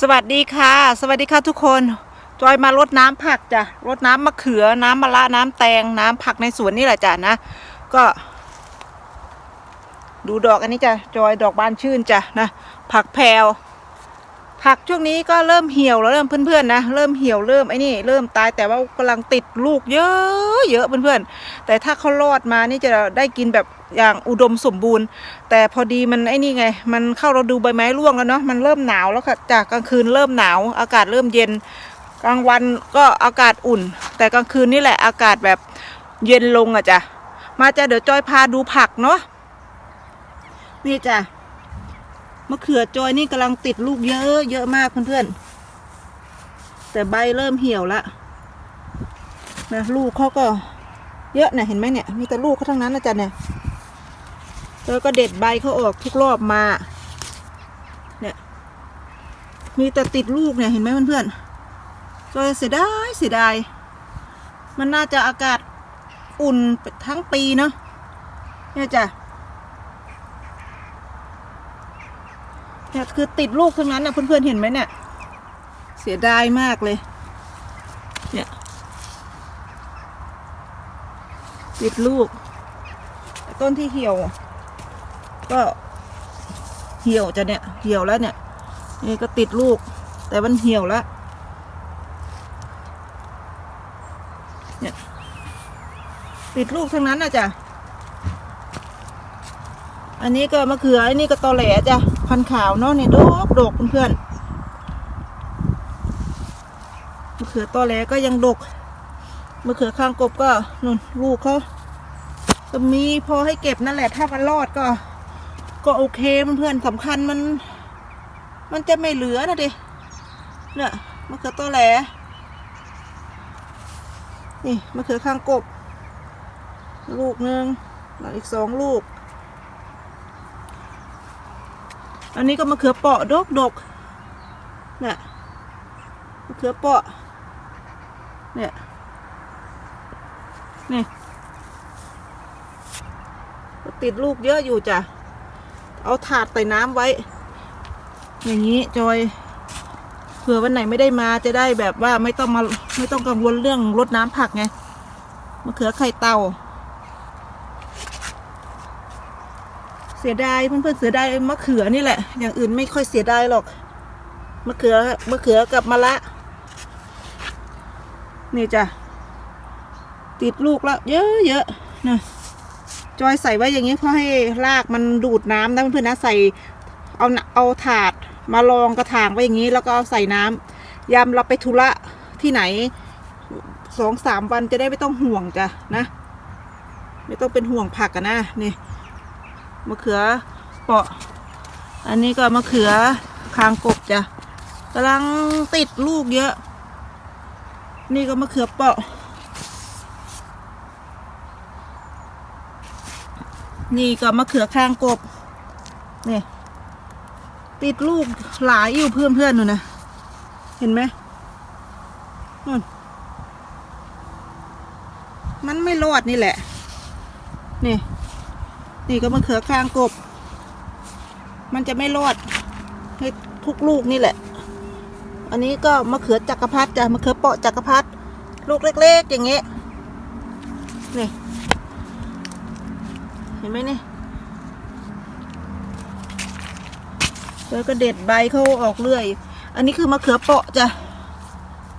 สวัสดีค่ะ สวัสดีค่ะทุกคนจอยมารดน้ำผักจ้ะรดน้ำมะเขือ น้ำมะระน้ำแตงน้ำผักในสวนนี่แหละจ้ะนะ ก็ ดูดอกอันนี้จ้ะจอยดอกบานชื่นจ้ะนะ ผักแพรว ผักช่วงนี้ก็เริ่มเหี่ยวแล้วเริ่มเพื่อนๆนะเริ่มเหี่ยวเริ่มไอ้นี่เริ่มตายแต่ว่ากำลังติดลูกเยอะเยอะเพื่อนๆแต่ถ้าเขารอดมานี่จะได้กินแบบอย่างอุดมสมบูรณ์ แต่พอดีมันไอ้นี่ไง มันเข้าเราดูใบไม้ร่วงแล้วเนาะมันเริ่มหนาวแล้วค่ะจากกลางคืนเริ่มหนาว อากาศเริ่มเย็น กลางวันก็อากาศอุ่น แต่กลางคืนนี่แหละอากาศแบบเย็นลงอะจ้ะมาจ้ะเดี๋ยวจอยพาดูผักเนาะนี่จ้ะ มะเขือจอยนี่กำลังติดลูกเยอะเยอะมากเพื่อนๆ แต่ใบเริ่มเหี่ยวละนะลูกเขาก็เยอะเนี่ยเห็นไหมเนี่ย มีแต่ลูกเขาทั้งนั้นนะจ๊ะเนี่ยแล้วก็เด็ดใบเขาออกทุกรอบมา เนี่ย มีแต่ติดลูกเนี่ยเห็นไหมเพื่อนๆก็เสียดายเสียดาย มันน่าจะอากาศอุ่นทั้งปีเนาะเนี่ยจ้ะ เนี่ยคือติดลูกทั้งนั้นนะเพื่อนๆเห็นไหมเนี่ย เสียดายมากเลย เนี่ย ติดลูก ต้นที่เหี่ยว ก็เหี่ยวจะเนี่ย เหี่ยวแล้วเนี่ย นี่ก็ติดลูก แต่มันเหี่ยวแล้วเนี่ยติดลูกทั้งนั้นนะจ๊ะ อันนี้ก็มะเขืออันนี้ก็ตอแหลจ้ะ พันขาวเนาะเนี่ยดกดกเพื่อนๆมะเขือตอแหลก็ยังดกมะเขือข้างกบก็นุ่นลูกเขาก็มีพอให้เก็บนั่นแหละ ถ้ามันรอดก็ ก็โอเคเพื่อนๆสำคัญมัน มันจะไม่เหลือนะดิเนี่ยมะเขือตอแหลนี่มะเขือข้างกบ ลูกหนึ่งแล้วอีกสองลูก อันนี้ก็มะเขือเปาะดกดกเนี่ยมะเขือเปาะเนี่ยนี่ติดลูกเยอะอยู่จ้ะ เอาถาดใส่น้ำไว้ อย่างนี้จอยเผื่อวันไหนไม่ได้มาจะได้แบบว่าไม่ต้องมาไม่ต้องกังวลเรื่องรดน้ำผักไงมะเขือไข่เต่า เสียดายเพื่อนๆเสียดายมะเขือนี่แหละ อย่างอื่นไม่ค่อยเสียดายหรอกมะเขือมะเขือกับมะละนี่จ้ะติดลูกแล้ว เยอะเยอะๆนะจอยใส่ไว้อย่างนี้เพื่อให้รากมันดูดน้ำนะเพื่อนๆนะใส่เอาเอาถาดมารองกระถางไว้อย่างนี้ แล้วก็เอาใส่น้ำยามเราไปธุระที่ไหนสองสามวันจะได้ไม่ต้องห่วงจ้ะนะ ไม่ต้องเป็นห่วงผักกันนะนี่ มะเขือเปาะ อันนี้ก็มะเขือคางกบจ้ะกำลังติดลูกเยอะ นี่ก็มะเขือเปาะ นี่ก็มะเขือคางกบนี่ติดลูกหลายอยู่เพื่อนเพื่อนๆหนูนะ เห็นไหมนู่นมันไม่รอดนี่แหละ นี่ นี่ก็มะเขือคางกบ มันจะไม่รอดให้ทุกลูกนี่แหละ อันนี้ก็มะเขือจักรพรรดิจ้ะมะเขือเปาะจักรพรรดิลูกเล็ก ๆ อย่างเงี้ยนี่เห็นไหมนี่แล้วก็เด็ดใบเขาออกเรื่อย อันนี้คือมะเขือเปาะจ้ะ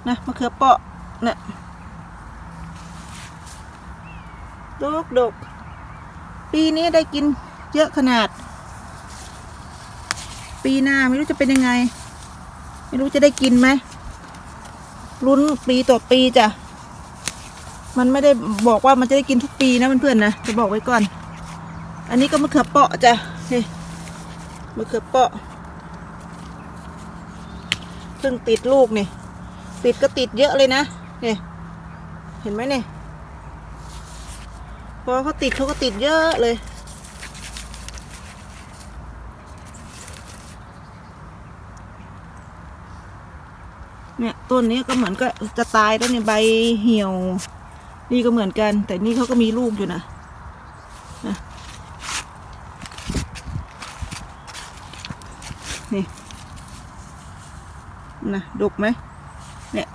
นะมะเขือเปาะเนี่ยดกดก ปีนี้ได้กินเยอะขนาด ปีหน้าไม่รู้จะเป็นยังไง ไม่รู้จะได้กินไหมลุ้นปีต่อปีจ้ะมันไม่ได้บอกว่ามันจะได้กินทุกปีนะเพื่อนๆนะจะบอกไว้ก่อน อันนี้ก็มะเขือเปาะจ้ะนี่มะเขือเปาะเพิ่งติดลูกนี่ติดก็ติดเยอะเลยนะนี่เห็นไหมเนี่ย พอเขาติดเขาก็ติดเยอะเลย เนี่ยต้นนี้ก็เหมือนก็จะตายแล้วเนี่ยใบเหี่ยว นี่ก็เหมือนกัน แต่นี่เขาก็มีลูกอยู่นะนี่นะดกไหมเนี่ย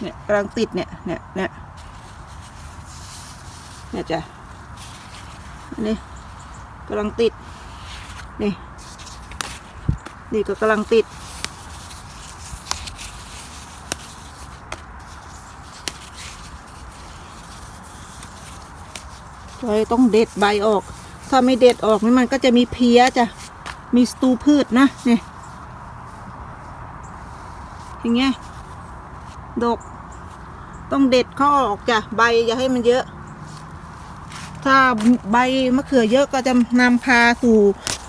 เนี่ยกำลังติดเนี่ยเนี่ยเนี่ย เนี่ยจ้ะอันนี้กำลังติด นี่ นี่ก็กำลังติดจอยต้องเด็ดใบออก ถ้าไม่เด็ดออกนี่มันก็จะมีเพี้ยจ้ะ มีสตูพืชนะนี่อย่างเงี้ยดก ต้องเด็ดข้อออกจ้ะ ใบอย่าให้มันเยอะ ถ้าใบมะเขือเยอะก็จะนำพาสู่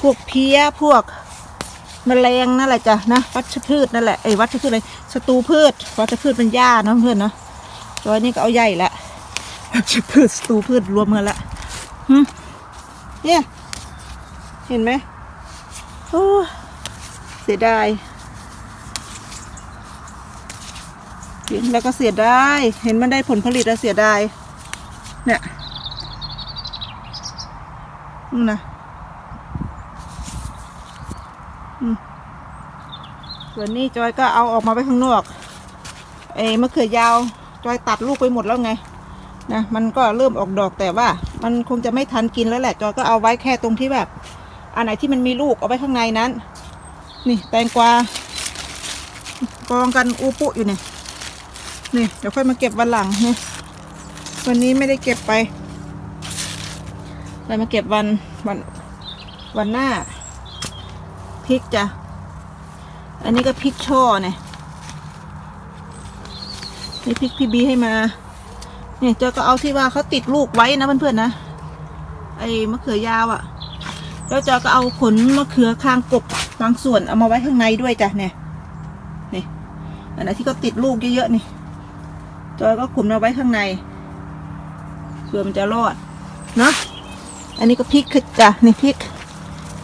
พวกเพี้ยพวกแมลงนั่นแหละจ้ะนะวัชพืชนั่นแหละไอ้วัชพืชอะไรสตูพืช วัชพืชเป็นหญ้าเนาะเพื่อนเนาะจอยนี่ก็เอาใหญ่ละวัชพืชสตูพืชรวมกันละหึเนี่ยเห็นไหมโอ้เสียดายเห็นแล้วก็เสียดายเห็นมันได้ผลผลิตแล้วเสียดายเนี่ย นี่นะส่วนนี้จอยก็เอาออกมาไว้ข้างนอกเอ้มะเขือยาวจอยตัดลูกไปหมดแล้วไงนะมันก็เริ่มออกดอกแต่ว่า มันคงจะไม่ทันกินแล้วแหละ จอยก็เอาไว้แค่ตรงที่แบบ อันไหนที่มันมีลูกเอาไว้ข้างในนั้น นี่แตงกวากองกันอูปุอยู่เนี่ยนี่เดี๋ยวค่อยมาเก็บวันหลังนี่วันนี้ไม่ได้เก็บไป เลยมาเก็บวันวันวันหน้าพริกจ้ะ อันนี้ก็พริกช่อเนี่ยนี่พริกพี่บีให้มา เนี่ยเจ้าก็เอาที่ว่าเขาติดลูกไว้นะเพื่อนๆนะ ไอ้มะเขือยาวอะ่ะ แล้วเจ้าก็เอาขนมะเขือคางกบบางส่วนเอามาไว้ข้างในด้วยจ้ะเนี่ย นี่ อันไหนที่เขาติดลูกเยอะๆนี่จอยก็ขุมเอาไว้ข้างในเพื่อมันจะรอด เนาะ อันนี้ก็พริกคือจ้ะนี่พริก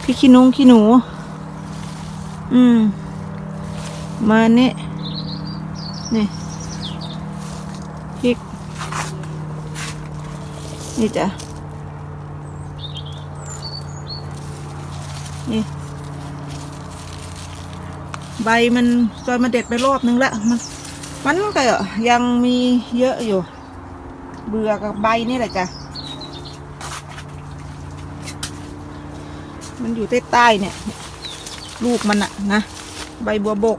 พริกขี้นุ้งขี้หนู อืม มาเนี่ยนี่พริก นี่จ้ะนี่ ใบมันจอยมาเด็ดไปรอบนึงละมันมันก็ยังมีเยอะอยู่ เบื่อกับใบนี่แหละจ้ะ มันอยู่ใต้ใต้เนี่ย ลูกมันอะนะ ใบบัวบก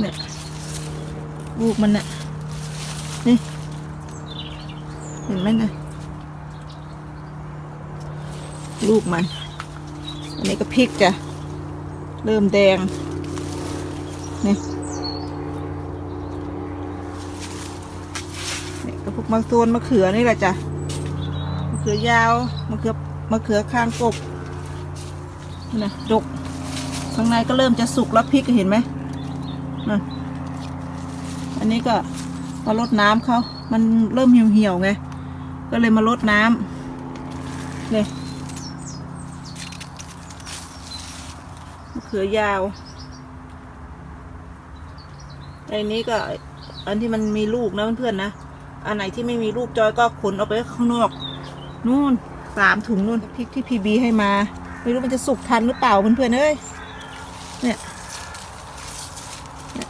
เนี่ย ลูกมันอะนี่ เห็นไหมนะ ลูกมัน อันนี้ก็พริกจ้ะ เริ่มแดง นี่นี่ก็พวกมะโซนมะเขือนี่แหละจ้ะมะเขือยาวมะเขือมะเขือคางกบ นะดกข้างในก็เริ่มจะสุกแล้วพริกเห็นไหมนั่นอันนี้ก็มาลดน้ำเขามันเริ่มเหี่ยวๆไง ก็เลยมาลดน้ำเนี่ยมะเขือยาวไอ้นี้ก็อันที่มันมีลูกนะเพื่อนๆนะ อันไหนที่ไม่มีลูกจอยก็ขนออกไปข้างนอก นู่นสามถุงนู่นพริกที่พีบีให้มา ไม่รู้มันจะสุกทันหรือเปล่าเพื่อนๆเอ้ยเนี่ยเนี่ย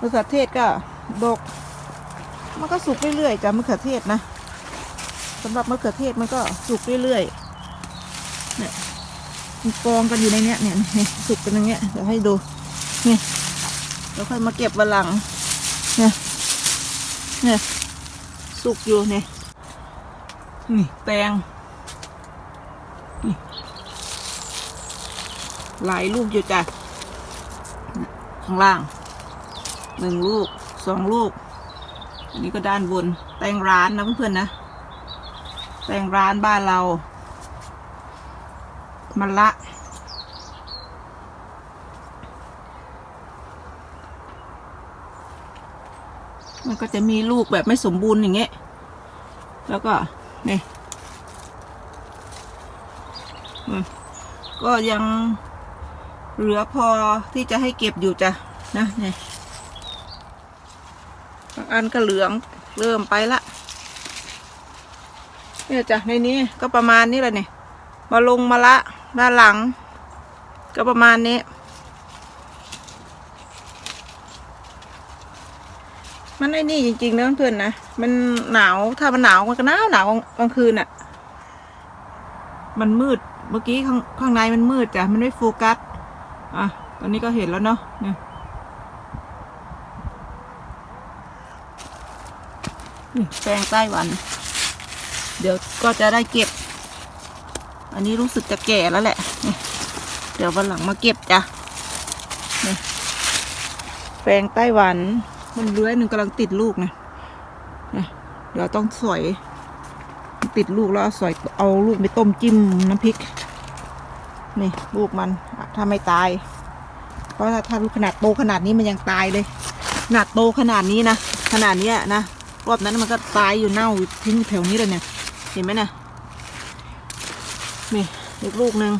มะเขือเทศก็ดก มันก็สุกเรื่อยๆจ้ะมะเขือเทศนะสำหรับมะเขือเทศมันก็สุกเรื่อยๆเนี่ยมันกองกันอยู่ในเนี้ยเนี่ยเนี่ยสุกกันอย่างเงี้ยเดี๋ยวให้ดูนี่แล้วค่อยมาเก็บวันหลังเนี่ยเนี่ยสุกอยู่เนี่ยนี่แตง หลายลูกอยู่จ้ะ ข้างล่าง หนึ่งลูก สองลูก อันนี้ก็ด้านบน แตงร้านนะเพื่อนๆนะ แตงร้านบ้านเรา มันละ มันก็จะมีลูกแบบไม่สมบูรณ์อย่างเงี้ย แล้วก็นี่ก็ยัง เหลือพอที่จะให้เก็บอยู่จ้ะนะเนี่ยบางอันก็เหลืองเริ่มไปละเนี่ยจ้ะในนี้ก็ประมาณนี้แหละเนี่ยมาลงมาละด้านหลัง ก็ประมาณนี้ มันไอ้นี่จริงๆนะเพื่อนนะมันหนาวถ้ามันหนาวมันก็หนาวหนาวกลางคืนอะ่ะ มันมืดเมื่อกี้ข้างข้างในมันมืดจ้ะมันไม่โฟกัส อะตอนนี้ก็เห็นแล้วเนาะเนี่ยแปลงไต้หวัน เดี๋ยวก็จะได้เก็บ อันนี้รู้สึกจะแก่แล้วแหละ เดี๋ยววันหลังมาเก็บจ้ะแปลงไต้หวัน มันเลื้อยหนึ่งกำลังติดลูกนะเดี๋ยวต้องสอยติดลูกแล้วสอยเอาลูกไปต้มจิ้มน้ำพริก นี่ลูกมันถ้าไม่ตาย เพราะถ้าถ้าลูกขนาดโตขนาดนี้มันยังตายเลยขนาดโตขนาดนี้นะขนาดเนี้ยนะรอบนั้นมันก็ตายอยู่เน่าทิ้งแถวนี้เลยเนี่ย เห็นไหมนะนี่อีกลูกหนึ่ง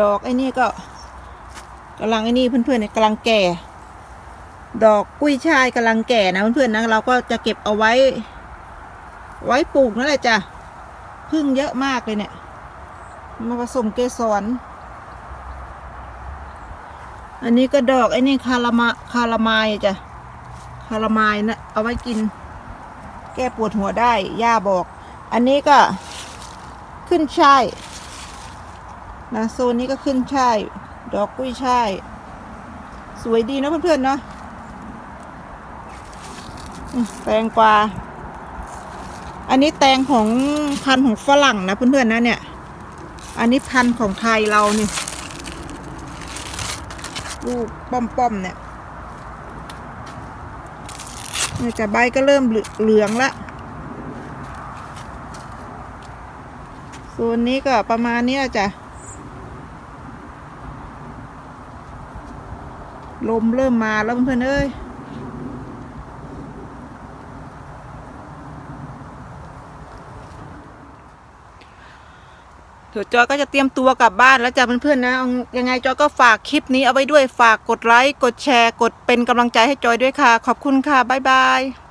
ดอกไอ้นี่ก็กำลังไอ้นี่เพื่อนๆเนี่ยกำลังแก่ ดอกกุ้ยช่ายกำลังแก่นะเพื่อนๆนะเราก็จะเก็บเอาไว้ ไว้ปลูกนั่นแหละจ้ะพึ่งเยอะมากเลยเนี่ย มาผสมเกสร อันนี้ก็ดอกไอ้นี่คารามาคารามายจ้ะคารามายนะเอาไว้กิน แก้ปวดหัวได้ย่าบอก อันนี้ก็ขึ้นช่ายนะโซนนี้ก็ขึ้นช่ายดอกกุ้ยช่ายสวยดีนะเพื่อนๆเนาะ แตงกวา อันนี้แตงของพันธุ์ของฝรั่งนะเพื่อนๆนะเนี่ย อันนี้พันธุ์ของไทยเราเนี่ยลูกป้อมๆเนี่ยเนี่ยจะใบก็เริ่มเหลืองละส่วนนี้ก็ประมาณนี้จ้ะ ลมเริ่มมาแล้วเพื่อนๆเอ้ย ดี๋ยวจอยก็จะเตรียมตัวกลับบ้านแล้วจ้ะเพื่อนๆนะยังไงจอยก็ฝากคลิปนี้เอาไว้ด้วยฝากกดไลค์กดแชร์ กดเป็นกำลังใจให้จอยด้วยค่ะ ขอบคุณค่ะบ๊ายบาย